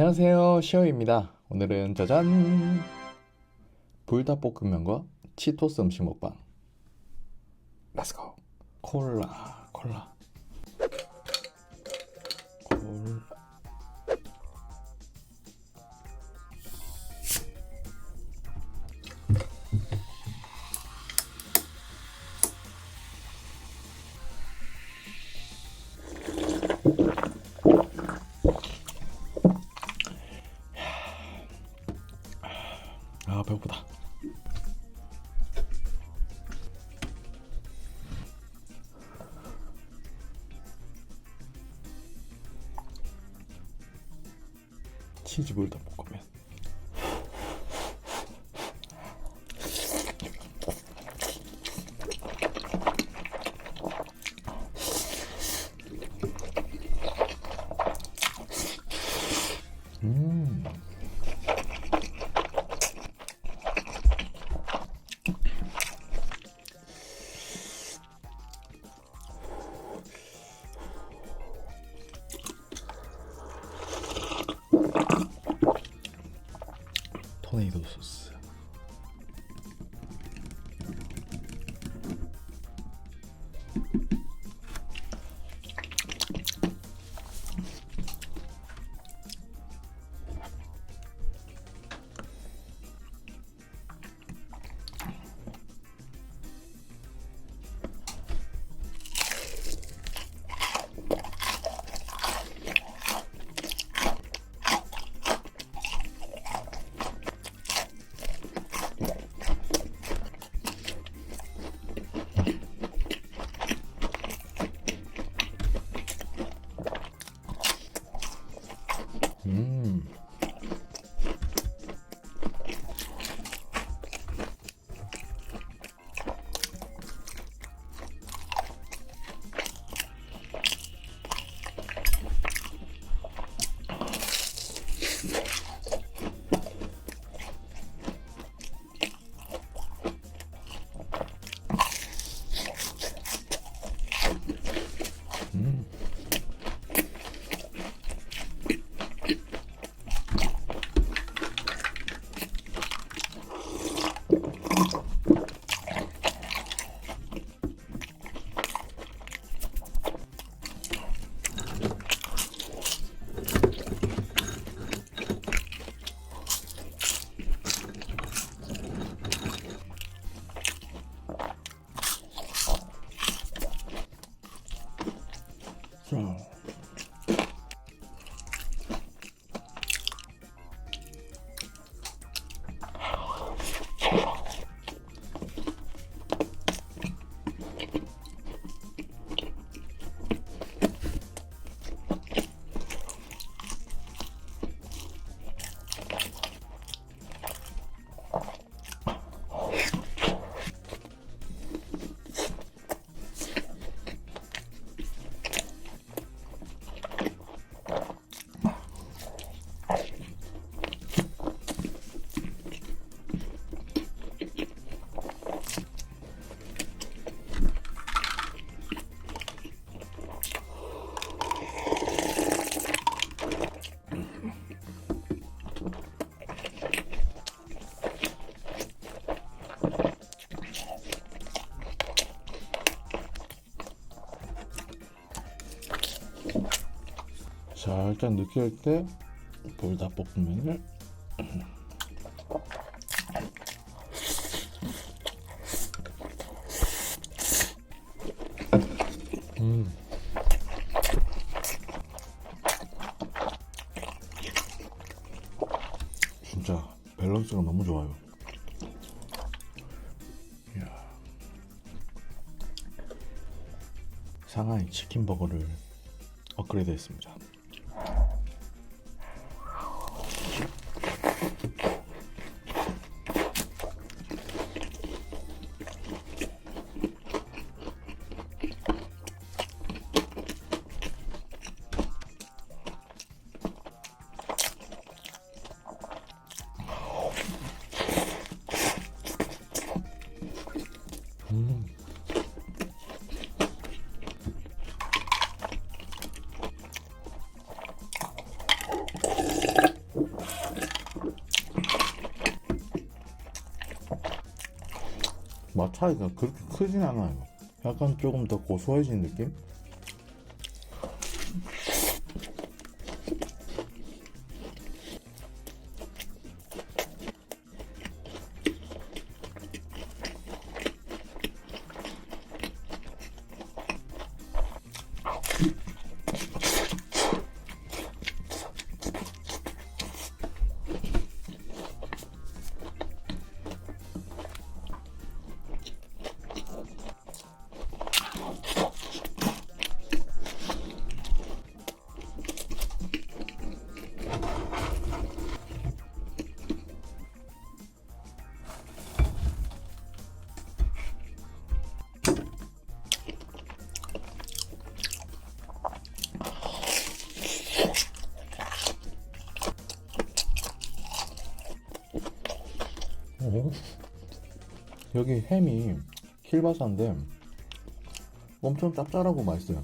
안녕하세요. 시어입니다. 오늘은 짜잔. 불닭볶음면과 치토스 음식 먹방. 렛츠고 콜라. 콜라 치즈 불닭볶음 자 일단 느끼할 때 불닭볶음면을 음. 진짜 밸런스가 너무 좋아요. 이야. 상하이 치킨 버거를 업그레이드 했습니다. 차이가 그렇게 크진 않아요. 약간 조금 더 고소해진 느낌? 여기 햄이 킬바사인데 엄청 짭짤하고 맛있어요.